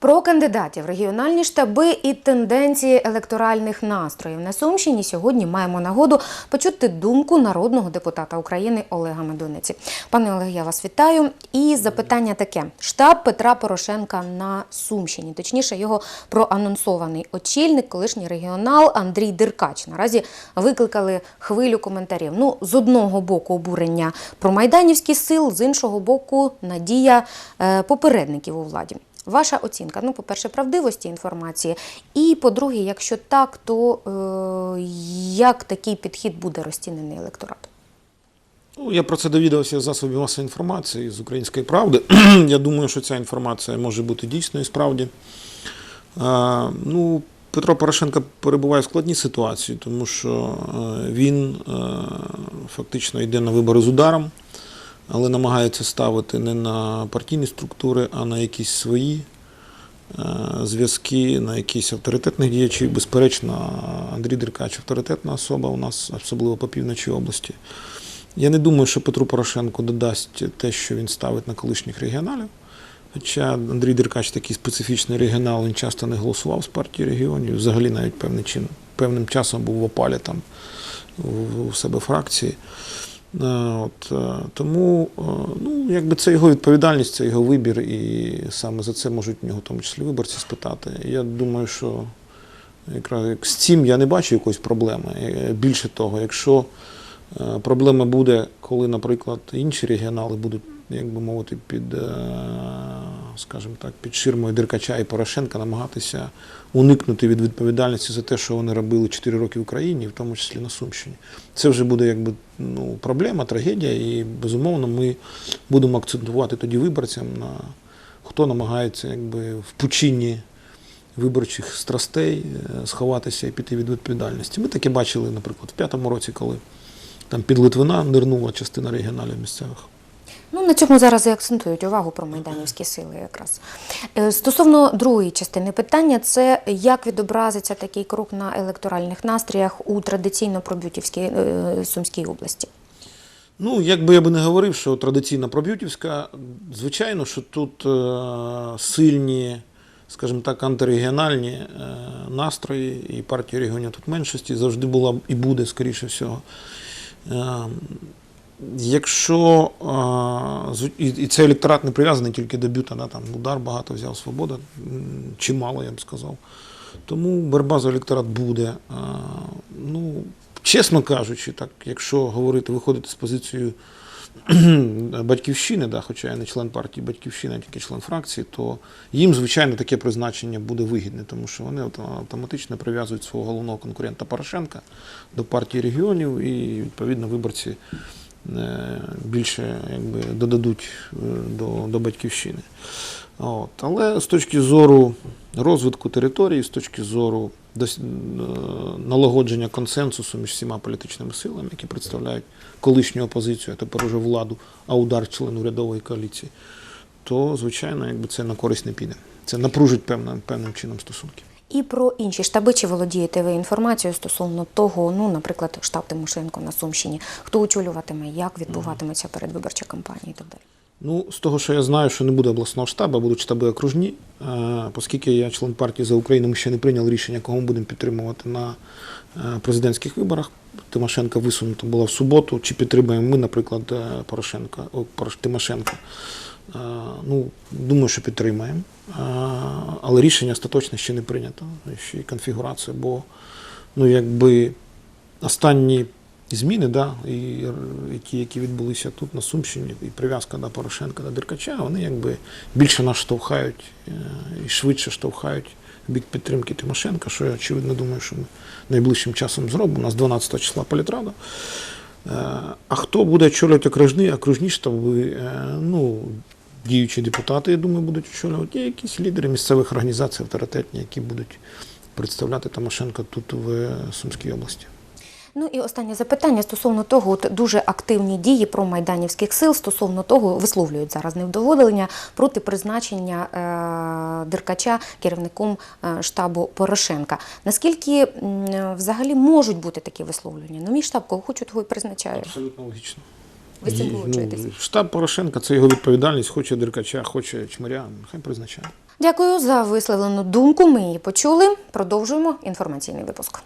Про кандидатів, регіональні штаби і тенденції електоральних настроїв на Сумщині сьогодні маємо нагоду почути думку народного депутата України Олега Медуниці. Пане Олег, я вас вітаю. І запитання таке: штаб Петра Порошенка на Сумщині, точніше, його проанонсований очільник, колишній регіонал Андрій Деркач. Наразі викликали хвилю коментарів. Ну, з одного боку, обурення про майданівський сил, з іншого боку, надія е, попередників у владі. Ваша оцінка, ну, по-перше, правдивості інформації, і по-друге, якщо так, то е, як такий підхід буде розцінений електоратом? Ну, я про це довідався з засобів масової інформації з української правди. я думаю, що ця інформація може бути дійсною справді. А, ну, Петро Порошенко перебуває в складній ситуації, тому що е, він е, фактично йде на вибори з ударом, але намагається ставити не на партійні структури, а на якісь свої е, зв'язки, на якісь авторитетних діячів. Безперечно, Андрій Деркач авторитетна особа у нас, особливо по півночі області. Я не думаю, що Петру Порошенку додасть те, що він ставить на колишніх регіоналів. Хоча Андрій Деркач такий специфічний регіонал, він часто не голосував з партії регіонів, взагалі навіть певним, чин, певним часом був в опалі там у себе фракції. Е, От, е, тому е, ну, якби це його відповідальність, це його вибір, і саме за це можуть в нього в тому числі виборці спитати. Я думаю, що якраз з цим я не бачу якоїсь проблеми. Більше того, якщо проблема буде, коли, наприклад, інші регіонали будуть, як би мовити, під, е, скажімо так, під ширмою Деркача і Порошенка намагатися уникнути від відповідальності за те, що вони робили 4 роки в Україні, в тому числі на Сумщині. Це вже буде якби ну, проблема, трагедія, і безумовно ми будемо акцентувати тоді виборцям на хто намагається якби в пучині виборчих страстей е, сховатися і піти від відповідальності. Ми таке бачили, наприклад, в п'ятому році, коли там під Литвина нирнула частина регіоналів місцевих. Ну, на цьому зараз і акцентують увагу про майданівські сили якраз. Е, Стосовно другої частини питання, це як відобразиться такий крок на електоральних настріях у традиційно пробютівській е, Сумській області? Ну, як би я би не говорив, що традиційна проб'ютівська, звичайно, що тут е, сильні, скажімо так, антирегіональні настрої, і партія регіонів тут меншості завжди була і буде, скоріше всього. Е, Якщо і, цей електорат не прив'язаний тільки до бюта, там удар багато взяв свобода, чимало, я б сказав. Тому за електорат буде. Ну, чесно кажучи, так, якщо говорити, виходити з позицією батьківщини, да, хоча я не член партії Батьківщина, а тільки член фракції, то їм, звичайно, таке призначення буде вигідне, тому що вони автоматично прив'язують свого головного конкурента Порошенка до партії регіонів, і відповідно виборці більше якби, додадуть е, до, до батьківщини. От. Але з точки зору розвитку території, з точки зору е, налагодження консенсусу між всіма політичними силами, які представляють колишню опозицію, а тепер уже владу, а удар член урядової коаліції, то, звичайно, якби це на користь не піде. Це напружить певним, певним чином стосунки. І про інші штаби, чи володієте ви інформацією стосовно того, ну, наприклад, штаб Тимошенко на Сумщині, хто очолюватиме, як відбуватиметься передвиборча кампанія і так далі? Ну, з того, що я знаю, що не буде обласного штабу, будуть штаби окружні. Е, Оскільки я член партії за Україну, ми ще не прийняли рішення, кого ми будемо підтримувати на е, президентських виборах. Тимошенка висунута була в суботу. Чи підтримуємо ми, наприклад, е, Порошенка, Тимошенка? Ну, думаю, що підтримаємо. Але рішення остаточне ще не прийнято. Ще й конфігурація, бо ну, якби останні зміни, да, і, ті, які відбулися тут на Сумщині, і прив'язка до Порошенка до Деркача, вони якби більше нас штовхають е, і швидше штовхають в бік підтримки Тимошенка, що я очевидно думаю, що ми найближчим часом зробимо. У нас 12 числа політрада. Е, А хто буде очолювати окружні, окружні штаби? Е, Ну, діючі депутати, я думаю, будуть очолювати. Є якісь лідери місцевих організацій авторитетні, які будуть представляти Тимошенка тут в Сумській області. Ну і останнє запитання стосовно того, от дуже активні дії про майданівських сил стосовно того, висловлюють зараз невдоволення проти призначення е, Деркача керівником е, штабу Порошенка. Наскільки м, взагалі можуть бути такі висловлення? Ну, мій штаб, кого хочуть, того й призначають. Абсолютно логічно. Ви з цим погоджуєтесь? Ну, штаб Порошенка це його відповідальність, хоче Деркача, хоче Чмиря, хай призначає. Дякую за висловлену думку. Ми її почули. Продовжуємо інформаційний випуск.